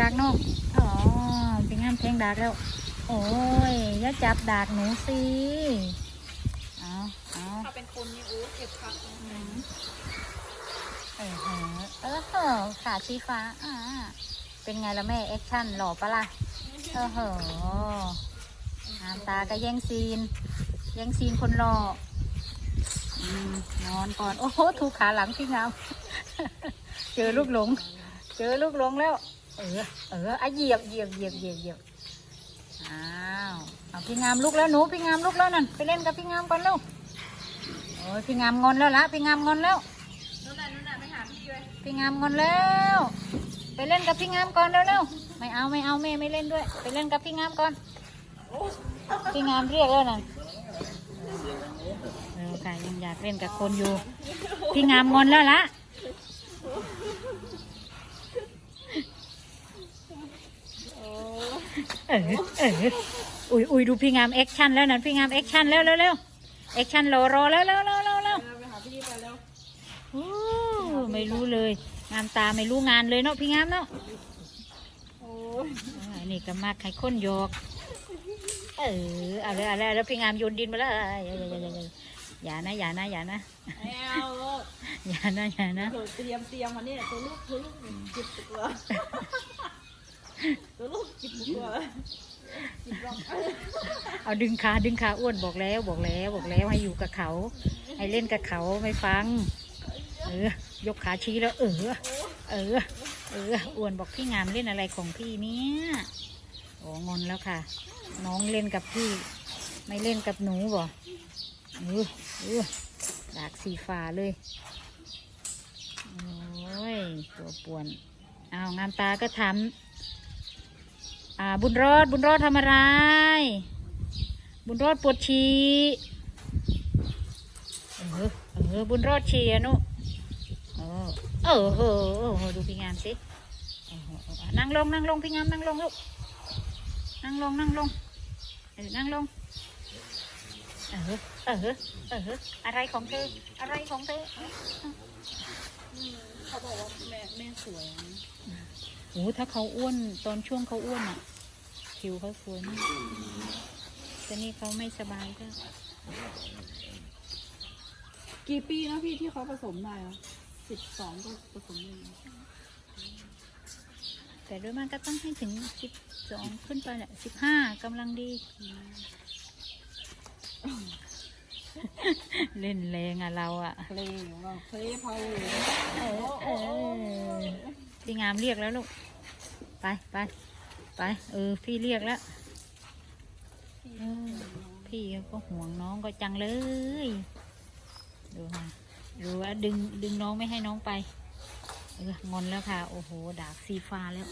ดากน้องอ๋อพี่งามแทงดากแล้ว โอ้ยอย่าจับดากหนูสิเอาเอาถ้าเป็นคนนี่โอ้เจ็บคักเออเหอเออขาชี้ฟ้าอ่าเป็นไงล่ะแม่แอคชั่นหล่อปะล่ะเออเหอะงามตาก็แย่งซีน แย่งซีนคนหล่ออนอนก่อน โอ้โหถูกขาหลังพี่เงา เจอลูกหลง เจอลูกหลงแล้ว เออ เอออะเหยียบเหยียบเหยียบเหยียบเหยียบอ้าวเอาพี่งามลุกแล้วหนูพี่งามลุกแล้วนั่นไปเล่นกับพี่งามก่อนลูกโอ้ยพี่งามงอนแล้วละพี่งามงอนแล้วนู่นน่ะนู่นน่ะไปหาพี่เลยพี่งามงอนแล้ว ไปเล่นกับพี่งามก่อนเร็วๆไม่เอาไม่เอาแม่ไม่เล่นด้วย ไปเล่นกับพี่งามก่อนพี่งามเรียกแล้วนั่นเออค่ะยังอยากเล่นกับคนอยู่ พี่งามงอนแล้วละ โอ้ เออเอออุ้ยอุ้ยดูพี่งามแอคชั่นแล้วนั่นพี่งามแอคชั่นแล้วเร็วเร็วแอคชั่นรอรอแล้วแล้วแล้วแล้วแล้วไปหาพี่ไปแล้วโอ้ไม่รู้เลย งามตาไม่รู้งานเลยเนาะพี่งามเนาะโอ้ยอ่านี่ก็มากให้คนโยกเออเอาเลยเอาเลยเอาเลยพี่งามโยนดินมาแล้วอย่าอย่าอย่าอย่าอย่านะอย่านะอย่านะแอลลูกอย่านะอย่านะเดี๋ยวเตรียมเตรียมมาเนี่ยตัวลูกตัวลูกจิบตัว ตัวลูกจิบตัวจิบรองเอาดึงขาดึงขาอ้วนบอกแล้วบอกแล้วบอกแล้วให้อยู่กับเขา ให้เล่นกับเขาไม่ฟัง เออยกขาชี้แล้ว เออ เออ เอออ้วนบอกพี่งามเล่นอะไรของพี่เนี่ยโอ้งอนแล้วค่ะ น้องเล่นกับพี่ ไม่เล่นกับหนูบ่เออเออดากสีฟ้าเลยโอ้ยตัวป่วนเอางามตาก็ทำ อ่า บุญรอด บุญรอดทำอะไร บุญรอดปวดฉี่เออเออบุญรอดฉี่อะนุเออเออเออเออเออดูพี่งามสิเออเออเออนั่งลงนั่งลงพี่งามนั่งลงลูกนั่งลงนั่งลงเออนั่งลงเออเออเอออะไรของเธออะไรของเธอเขาบอกว่าแม่แม่สวยนะโอ้ถ้าเขาอ้วนตอนช่วงเขาอ้วนอะ ผิวเขาสวยมากแต่นี่เขาไม่สบายก็กี่ปีนะพี่ที่เขาผสมได้อะสิบสองก็ผสมได้นะแต่ด้วยมันก็ต้องให้ถึงสิบสองขึ้นไปแหละสิบห้ากำลังดี เล่นแรงอะเราอะเพลงว่าเพลงเพลงเออเออพี่งามเรียกแล้วลูก ไปไป ไป เออ พี่เรียกแล้วเออพี่ก็ห่วงน้องก็จังเลย ดูค่ะดูว่าดึงดึงน้องไม่ให้น้องไป เอองอนแล้วค่ะ โอ้โห ดาบสีฟ้าแล้ว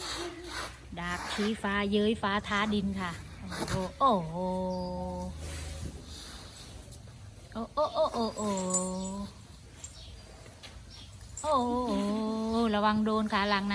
ดาบชี้ฟ้าเย้ยฟ้าท้าดินค่ะ โอ้โหโอ้โหโอ้โอ้โอ้โอ้โอ้โอ้ระวังโดนขาหลังนะ